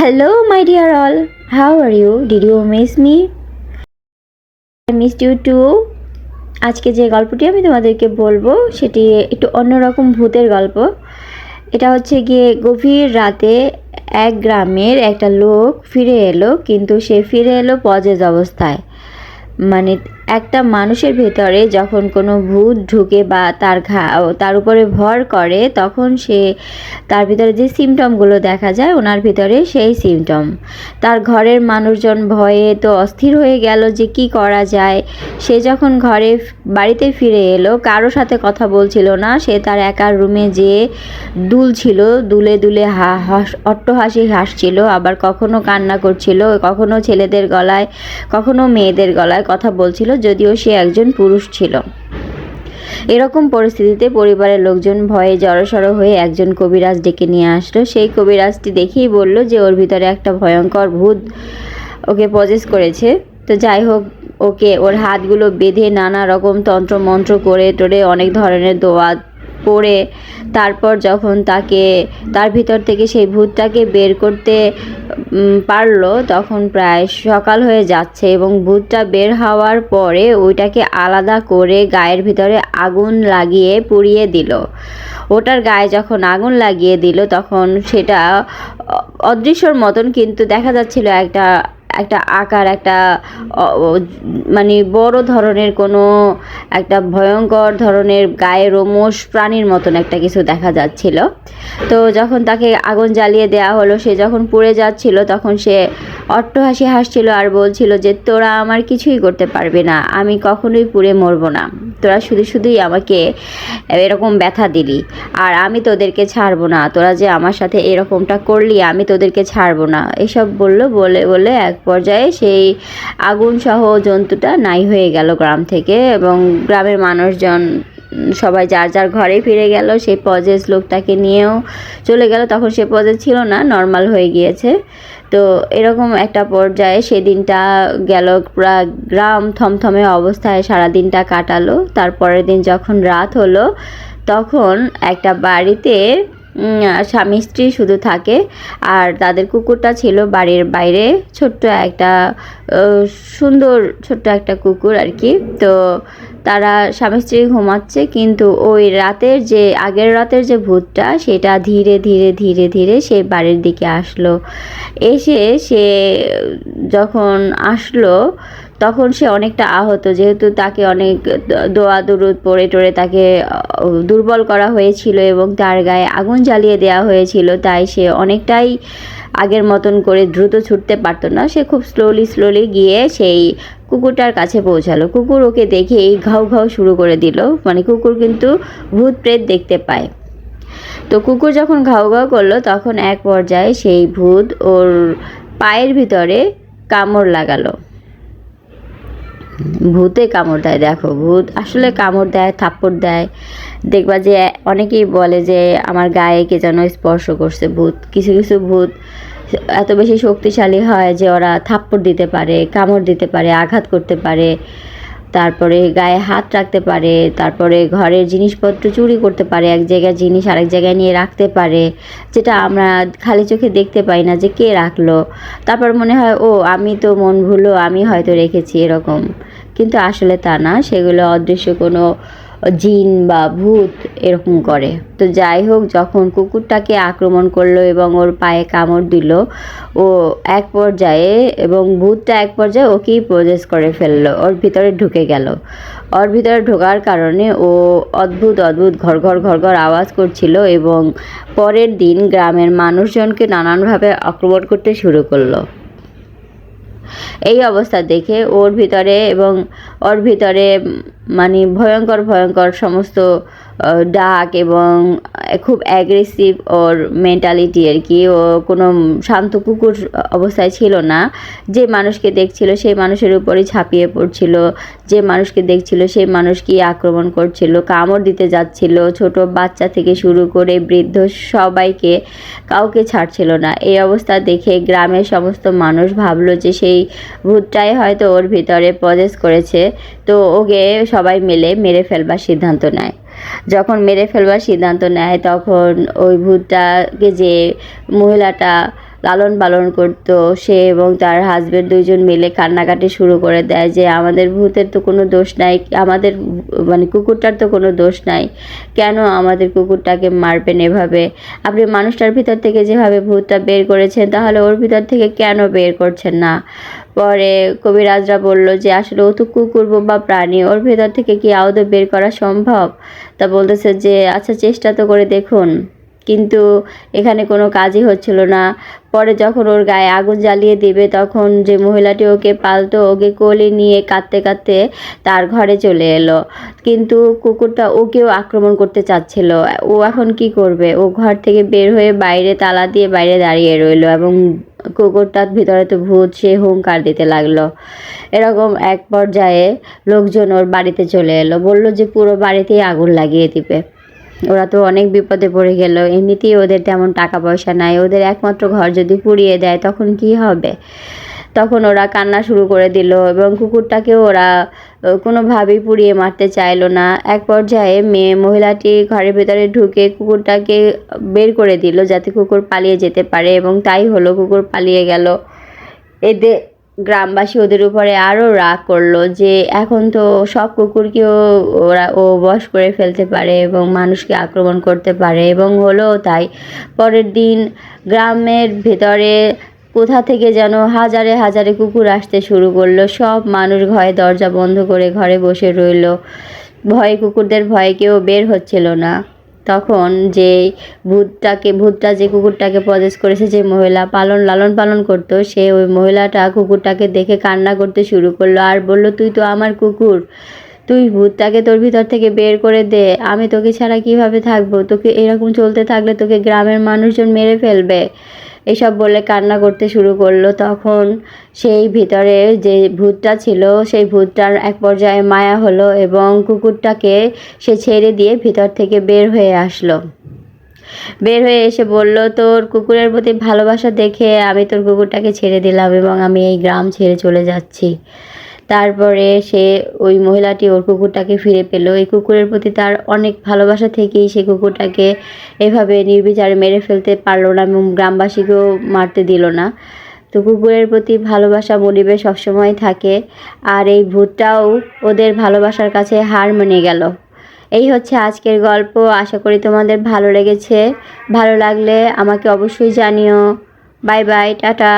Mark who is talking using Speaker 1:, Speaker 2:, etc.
Speaker 1: Hello, my dear all. How are you? Did you miss me? I missed you too. আজকে যে গল্পটি আমি তোমাদেরকে বলব সেটি একটু অন্যরকম ভূতের গল্প এটা হচ্ছে গিয়ে গভীর রাতে এক গ্রামের একটা লোক ফিরে এলো কিন্তু সে ফিরে এলো পজেজ অবস্থায় মানে একটা মানুষের ভেতরে যখন কোনো ভূত ঢুকে বা তার ঘা তার উপরে ভর করে, তখন সে তার ভিতরে যে সিমটমগুলো দেখা যায়, ওনার ভিতরে সেই সিমটম তার ঘরের মানুষজন ভয়ে তো অস্থির হয়ে গেল যে কি করা যায়। সে যখন ঘরে বাড়িতে ফিরে এলো, কারও সাথে কথা বলছিল না, সে তার একার রুমে যেয়ে দুল ছিল, দুলে দুলে হা, হাস, অট্টহাসি হাসছিল, আবার কখনো কান্না করছিল, কখনো ছেলেদের গলায়, কখনো মেয়েদের গলায় কথা বলছিল যদিও সে একজন পুরুষ ছিল। এরকম পরিস্থিতিতে পরিবারের লোকজন ভয়ে জড়সড় হয়ে একজন কবিরাজ ডেকে নিয়ে আসলো। সেই কবিরাজটি দেখেই বলল যে, ওর ভিতরে একটা ভয়ঙ্কর ভূত ওকে পজেস করেছে। তো যাই হোক, ওকে ওর হাতগুলো বেঁধে নানা রকম তন্ত্র মন্ত্র করে টোরে অনেক ধরনের দোয়া পড়ে তারপর যখন তাকে, তার ভিতর থেকে সেই ভূতটাকে বের করতে পারল, তখন প্রায় সকাল হয়ে যাচ্ছে এবং ভূতটা বের হওয়ার পরে ওইটাকে আলাদা করে গায়ের ভিতরে আগুন লাগিয়ে পুড়িয়ে দিল। ওটার গায়ে যখন আগুন লাগিয়ে দিল, তখন সেটা অদৃশ্যর মতন কিন্তু দেখা যাচ্ছিল একটা একটা আকার, একটা মানে বড় ধরনের কোনো একটা ভয়ঙ্কর ধরনের গায়ে রোমস প্রাণীর মতন একটা কিছু দেখা যাচ্ছিল। তো যখন তাকে আগুন জ্বালিয়ে দেওয়া হলো, সে যখন পুড়ে যাচ্ছিল, তখন সে অট্টহাসি হাসছিল আর বলছিল যে, তোরা আমার কিছুই করতে পারবে না, আমি কখনোই পুড়ে মরবো না। তোরা শুধু শুধুই আমাকে এরকম ব্যথা দিলি, আর আমি তোদেরকে ছাড়বো না। তোরা যে আমার সাথে এরকমটা করলি, আমি তোদেরকে ছাড়বো না। এসব বলল বলে বলে এক পর্যায়ে সেই আগুন সহ জন্তুটা নাই হয়ে গেল গ্রাম থেকে এবং গ্রামের মানুষজন সবাই যার যার ঘরে ফিরে গেল, সেই পজেস লোকটাকে নিয়েও চলে গেল। তখন সে পজেস ছিল না নর্মাল হয়ে গিয়েছে। তো এরকম একটা পর্যায়ে সেদিনটা গেল, পুরা গ্রাম থমথমে অবস্থায় সারা দিনটা কাটালো। তারপরের দিন যখন রাত হলো, তখন একটা বাড়িতে স্বামী স্ত্রী শুধু থাকে। আর তাদের কুকুরটা ছিল বাড়ির বাইরে, ছোট্ট একটা সুন্দর ছোট্ট একটা কুকুর আর কি। তো তারা স্বামী স্ত্রী ঘুমাচ্ছে, কিন্তু ওই রাতের যে, আগের রাতের যে ভূতটা, সেটা ধীরে ধীরে ধীরে ধীরে সে বাড়ির দিকে আসলো। এসে সে যখন আসলো, তখন সে অনেকটা আহত, যেহেতু তাকে অনেক দোয়া, দুরুদ পড়ে টড়ে তাকে দুর্বল করা হয়েছিল এবং তার গায়ে আগুন জ্বালিয়ে দেওয়া হয়েছিল, তাই সে অনেকটাই আগের মতন করে দ্রুত ছুটতে পারতো না। সে খুব স্লোলি স্লোলি গিয়ে সেই কুকুরটার কাছে পৌঁছালো। কুকুর ওকে দেখে এই ঘাউ ঘাউ শুরু করে দিল। মানে কুকুর কিন্তু ভূত প্রেত দেখতে পায়। তো কুকুর যখন ঘাউ ঘাউ করল, তখন এক পর্যায়ে সেই ভূত ওর পায়ের ভিতরে কামড় লাগালো। ভূতে কামড় দেয়, দেখো। ভূত আসলে কামড় দেয়, থাপ্পড় দেয়। দেখবা যে, অনেকেই বলে যে, আমার গায়ে কে যেন স্পর্শ করছে ভূত। কিছু কিছু ভূত এত বেশি শক্তিশালী হয় যে ওরা থাপ্পড় দিতে পারে, কামড় দিতে পারে, আঘাত করতে পারে, তারপরে গায়ে হাত রাখতে পারে, তারপরে ঘরের জিনিসপত্র চুরি করতে পারে, এক জায়গায় জিনিস আরেক জায়গায় নিয়ে রাখতে পারে, যেটা আমরা খালি চোখে দেখতে পাই না যে কে রাখল। তারপর মনে হয়, ও, আমি তো মন ভুলো, আমি হয়তো রেখেছি, এরকম। কিন্তু আসলে তা না, সেগুলো অদৃশ্য কোনো জিন বা ভূত এরকম করে। তো যাই হোক, যখন কুকুরটাকে আক্রমণ করল এবং ওর পায়ে কামড় দিল, ও এক পর্যায়ে এবং ভূতটা এক পর্যায়ে ওকেই প্রজেস করে ফেলল। ওর ভিতরে ঢুকে গেল। ওর ভিতরে ঢোকার কারণে ও অদ্ভুত অদ্ভুত ঘর ঘর ঘর ঘর আওয়াজ করছিল এবং পরের দিন গ্রামের মানুষজনকে নানানভাবে আক্রমণ করতে শুরু করল। এই অবস্থা দেখে ওর ভিতরে এবং ওর ভিতরে মানে ভয়ঙ্কর ভয়ঙ্কর সমস্ত ডাক এবং খুব অ্যাগ্রেসিভ ওর মেন্টালিটি আর কি। ও কোনো শান্ত কুকুর অবস্থায় ছিল না। যে মানুষকে দেখছিল সেই মানুষের উপরই ঝাঁপিয়ে পড়ছিল। যে মানুষকে দেখছিল সেই মানুষকেই আক্রমণ করছিল, কামড় দিতে যাচ্ছিল। ছোট বাচ্চা থেকে শুরু করে বৃদ্ধ সবাইকে কাউকে ছাড়ছিল না। এই অবস্থা দেখে গ্রামের সমস্ত মানুষ ভাবলো যে সেই ভূতটাই হয়তো ওর ভিতরে প্রজেস করেছে। তো ওকে সবাই মিলে মেরে ফেলবার সিদ্ধান্ত নেয়। যখন মেরে ফেলবার সিদ্ধান্ত নেয়, তখন ওই ভূতটাকে যে মহিলাটা লালন পালন করতো, সে এবং তার হাজবেন্ড দুইজন মিলে কান্নাকাটি শুরু করে দেয় যে, আমাদের ভূতের তো কোনো দোষ নাই, আমাদের মানে কুকুরটার তো কোনো দোষ নাই। কেন আমাদের কুকুরটাকে মারবেন এভাবে? আপনি মানুষটার ভিতর থেকে যেভাবে ভূতটা বের করেছেন, তাহলে ওর ভিতর থেকে কেন বের করছেন না? পরে কবিরাজরা বলল যে, আসলে ও তো কুকুর বা প্রাণী, ওর ভেতর থেকে কি আদৌ বের করা সম্ভব? তা বলতেছে যে আচ্ছা চেষ্টা তো করে দেখুন। কিন্তু এখানে কোনো কাজই হচ্ছিল না। পরে যখন ওর গায়ে আগুন জ্বালিয়ে দিবে, তখন যে মহিলাটি ওকে পালতো, ওকে কোলে নিয়ে কাঁদতে কাঁদতে তার ঘরে চলে এলো। কিন্তু কুকুরটা ওকেও আক্রমণ করতে চাচ্ছিল। ও এখন কি করবে? ও ঘর থেকে বের হয়ে বাইরে তালা দিয়ে বাইরে দাঁড়িয়ে রইল এবং কুকুরটার ভিতরে তো ভূত, সে হুঙ্কার দিতে লাগল। এরকম এক পর্যায়ে লোকজন ওর বাড়িতে চলে এলো। বলল যে, পুরো বাড়িতেই আগুন লাগিয়ে দিবে। ওরা তো অনেক বিপদে পড়ে গেল। এমনিতেই ওদের তেমন টাকা পয়সা নাই। ওদের একমাত্র ঘর যদি পুড়িয়ে দেয়, তখন কি হবে? তখন ওরা কান্না শুরু করে দিল এবং কুকুরটাকেও ওরা কোনোভাবেই পুড়িয়ে মারতে চাইলো না। এক পর্যায়ে মেয়ে মহিলাটি ঘরের ভেতরে ঢুকে কুকুরটাকে বের করে দিল যাতে কুকুর পালিয়ে যেতে পারে এবং তাই হলো কুকুর পালিয়ে গেল। এতে গ্রামবাসী ওদের উপরে আরও রাগ করল যে এখন তো সব কুকুরকেও ওরা, ও বশ করে ফেলতে পারে এবং মানুষকে আক্রমণ করতে পারে এবং হলো তাই। পরের দিন গ্রামের ভেতরে কোথা থেকে যেন হাজারে হাজারে কুকুর আসতে শুরু করল। সব মানুষ ঘরে দরজা বন্ধ করে ঘরে বসে রইল। ভয়ে কুকুরদের ভয়ে কেউ বের হচ্ছিল না। তখন যে ভূতটাকে, ভূতটা যে কুকুরটাকে পজেস করেছে, যে মহিলা পালন, লালন পালন করতো, সে ওই মহিলাটা কুকুরটাকে দেখে কান্না করতে শুরু করল আর বলল, তুই তো আমার কুকুর। তুই ভূতটাকে তোর ভিতর থেকে বের করে দে। আমি তোকে ছাড়া কীভাবে থাকব? তোকে এরকম চলতে থাকলে তোকে গ্রামের মানুষজন মেরে ফেলবে। এসব বলে কান্না করতে শুরু করল। তখন সেই ভিতরে যে ভূতটা ছিল, সেই ভূতটার এক পর্যায়ে মায়া হলো এবং কুকুরটাকে সে ছেড়ে দিয়ে ভিতর থেকে বের হয়ে আসলো। বের হয়ে এসে বলল, তোর কুকুরের প্রতি ভালোবাসা দেখে আমি তোর কুকুরটাকে ছেড়ে দিলাম এবং আমি এই গ্রাম ছেড়ে চলে যাচ্ছি। তারপরে সে ওই মহিলাটি ওর কুকুরটাকে ফিরে পেল। এই কুকুরের প্রতি তার অনেক ভালোবাসা থেকেই সে কুকুরটাকে এভাবে নির্বিচারে মেরে ফেলতে পারল না এবং গ্রামবাসীকেও মারতে দিল না। তো কুকুরের প্রতি ভালোবাসা মনিবে সবসময় থাকে আর এই ভূতটাও ওদের ভালোবাসার কাছে হার মেনে গেল। এই হচ্ছে আজকের গল্প। আশা করি তোমাদের ভালো লেগেছে। ভালো লাগলে আমাকে অবশ্যই জানিও। Bye bye, tata.